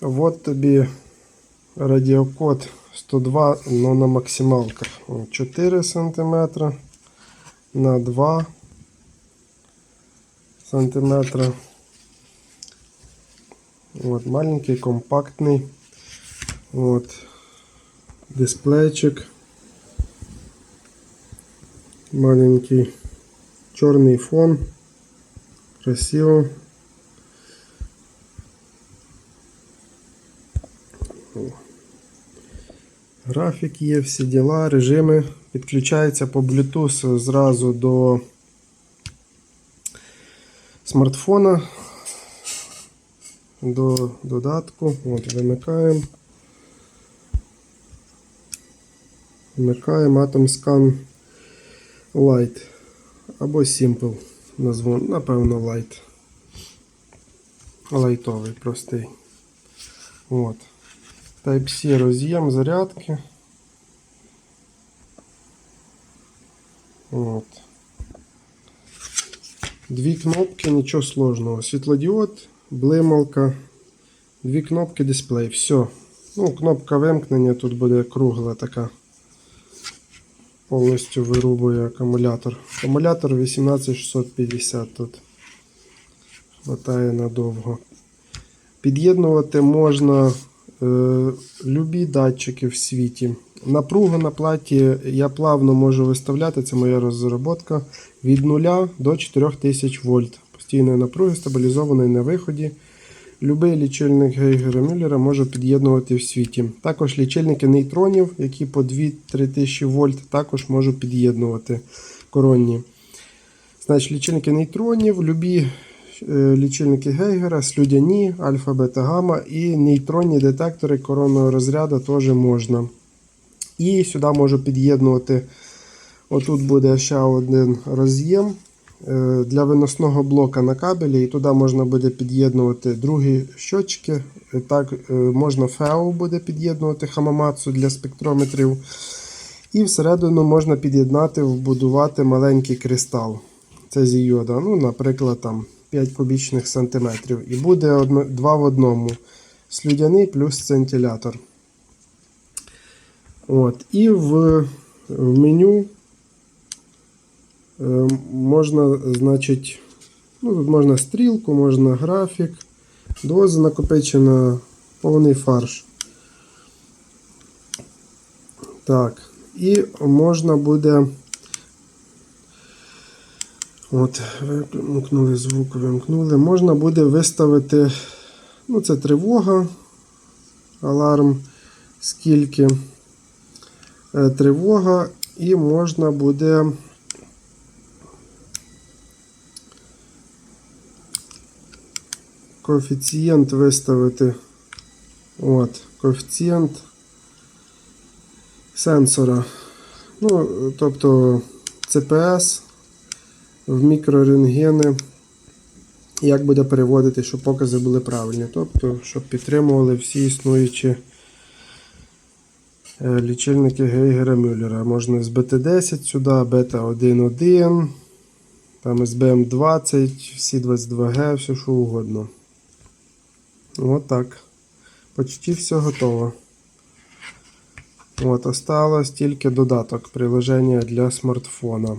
Вот тобі радіокод 102, но на максималках. 4 см на 2 сантиметра. Вот, маленький, компактний. Вот. Дисплейчик. Маленький. Чорний фон. Красиво. Графік є, всі діла, режими. Підключається по Bluetooth зразу до смартфона. До додатку. От, вимикаємо. Вмикаємо AtomScan Lite або Simple. Назву, напевно, Lite. Лайтовий, простий. От. Type-C роз'єм зарядки. От. Дві кнопки, нічого сложного. Світлодіод, блималка, дві кнопки дисплей. Все. Ну, кнопка вимкнення тут буде кругла така. Повністю вирубує акумулятор. Акумулятор 18650 тут. Хватає надовго. Під'єднувати можна любі датчики в світі. Напругу на платі я плавно можу виставляти, це моя розробка, від 0 до 4000 вольт. Постійної напруги стабілізованої на виході. Любий лічильник Гейгера Мюллера можу під'єднувати в світі. Також лічильники нейтронів, які по 2-3 тисячі вольт, також можу під'єднувати коронні. Значить, лічильники нейтронів, любі е, лічильники Гейгера, слюдяні, альфа, бета, гамма і нейтронні детектори коронного розряду теж можна. І сюди можу під'єднувати. Отут буде ще один роз'єм е, для виносного блока на кабелі, і туди можна буде під'єднувати другі щотчики. Е, Так, е, можна FEO буде під'єднувати Хамамацу для спектрометрів. І всередину можна під'єднати, вбудувати маленький кристал. Це з йода. Ну, наприклад, там 5 кубічних сантиметрів. І буде одно, два в одному. Слюдяний плюс центилятор. От. І в, в меню е, можна, значить, ну, тут можна стрілку, можна графік, доза накопичена, повний фарш. Так, і можна буде. От, вимкнули звук, вимкнули. Можна буде виставити, ну, це тривога, аларм, скільки е, тривога, і можна буде коефіцієнт виставити. От, коефіцієнт сенсора. Ну, тобто CPS в мікрорентгени. Як буде переводити, щоб покази були правильні. Тобто, щоб підтримували всі існуючі е, лічильники Гейгера Мюллера. Можна з BT10 сюди, бета 1.1, там SBM20, всі 22G, все що угодно. От так. Почти все готово. От, осталось тільки додаток приложення для смартфона.